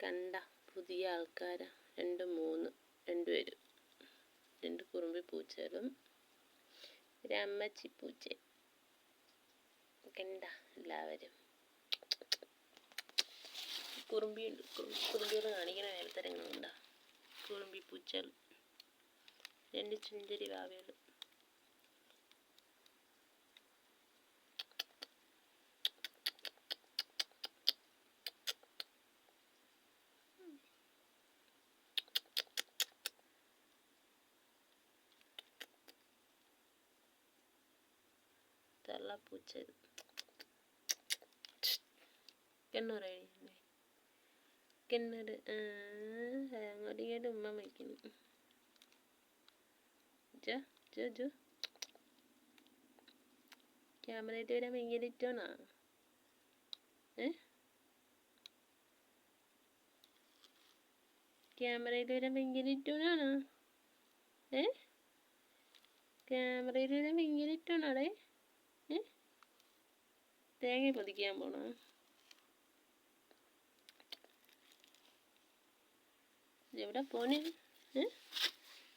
കണ്ട പുതിയ ആൾക്കാരാ. രണ്ട് മൂന്ന് രണ്ട് വരും രണ്ട് കുറുമ്പി പൂച്ചകളും ഒരു അമ്മച്ചി പൂച്ച. കണ്ട എല്ലാവരും. കുറുമ്പിയുണ്ട്. കുറുമ്പികൾ കാണിക്കണ വേലത്തരങ്ങളുണ്ട കുറുമ്പി പൂച്ചകൾ. രണ്ട് ചുന്ദരി വാവകൾ തള്ളപ്പൂച്ച ഇത് കിണ്ണൂറ് കഴിഞ്ഞു കിണ്ണൂറ് അങ്ങോട്ട് ഇങ്ങോട്ട് ഉമ്മ വയ്ക്കുന്നു ജോ ജോ ജോ ക്യാമറയിട്ട് വരാൻ ഭയങ്കര ഇഷ്ടമാണോ ഏ ക്യാമറയിൽ വരാൻ ഭയങ്കര ഇഷ്ടമാണോ ഏ ക്യാമറയിൽ വരാൻ ഭയങ്കര ഇഷ്ടമാണോ അവിടെ തേങ്ങ പൊതിക്കാൻ പോണ. എവിടെ പോന്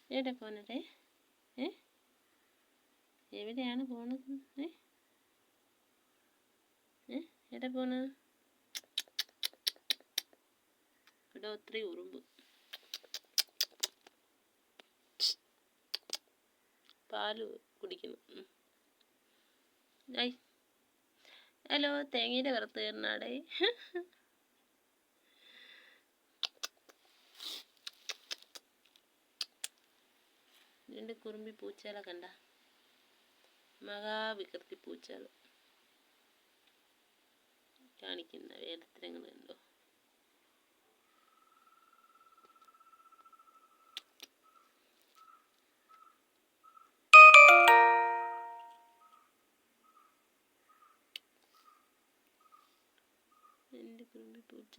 എവിടെ പോണത് എവിടെയാണ് പോണത് ഏ? എവിടെ പോണ? ഇവിടെ ഒത്തിരി ഉറുമ്പ്. പാൽ കുടിക്കുന്നു ഐ. ഹലോ തേങ്ങയുടെ വറുത്ത് കയറണാടേ രണ്ട് കുറുമ്പി പൂച്ചകളെ കണ്ട. മഹാവികൃതി പൂച്ചകൾ കാണിക്കുന്ന വേലത്തരങ്ങൾ കണ്ടോ? എന്റെ കുറുമ്പി പൂച്ച